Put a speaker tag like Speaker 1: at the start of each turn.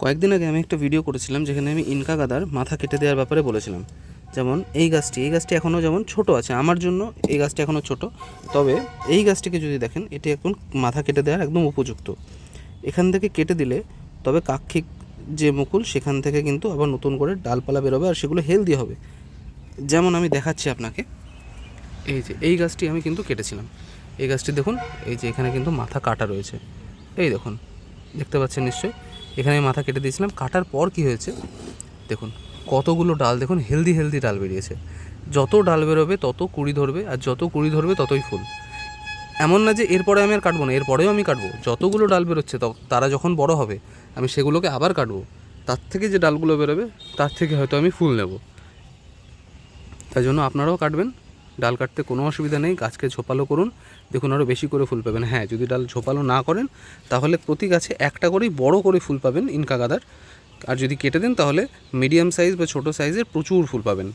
Speaker 1: কয়েকদিন আগে আমি একটা ভিডিও করেছিলাম যেখানে আমি ইনকা গাদার মাথা কেটে দেওয়ার ব্যাপারে বলেছিলাম। যেমন, এই গাছটি এই গাছটি এখনও যেমন ছোট আছে, আমার জন্য এই গাছটি এখনও ছোট। তবে এই গাছটিকে যদি দেখেন, এটি এখন মাথা কেটে দেওয়ার একদম উপযুক্ত। এখান থেকে কেটে দিলে তবে কাক্ষিক যে মুকুল, সেখান থেকে কিন্তু আবার নতুন করে ডালপালা বেরোবে আর সেগুলো হেলদি হবে। যেমন আমি দেখাচ্ছি আপনাকে, এই যে, এই গাছটি আমি কিন্তু কেটেছিলাম। এই গাছটি দেখুন, এই যে, এখানে কিন্তু মাথা কাটা রয়েছে। এই দেখুন, দেখতে পাচ্ছেন নিশ্চয়ই? এখানে আমি মাথা কেটে দিয়েছিলাম, কাটার পর কি হয়েছে? দেখুন, কতগুলো ডাল, দেখুন হেলদি হেলদি ডাল বেরিয়েছে। যত ডাল বেরোবে, তত কুড়ি ধরবে, আর যত কুড়ি ধরবে, ততই ফুল। এমন না যে এরপরে আমি আর কাটবো না, এরপরেও আমি কাটবো। যতগুলো ডাল বেরোচ্ছে তারা যখন বড় হবে, আমি সেগুলোকে আবার কাটবো। তার থেকে যে ডালগুলো বেরোবে, তার থেকে হয়তো আমি ফুল নেব। তাই জন্য আপনারাও কাটবেন। ডাল কাটতে কোনো অসুবিধা নেই, গাছকে ঝোপালো করুন, দেখুন আরও বেশি করে ফুল পাবেন। হ্যাঁ যদি ডাল ঝোপালো না করেন, তাহলে প্রতি গাছে একটা করেই বড় করে ফুল পাবেন ইনকা গাদার। আর যদি কেটে দেন, তাহলে মিডিয়াম সাইজ বা ছোটো সাইজের প্রচুর ফুল পাবেন।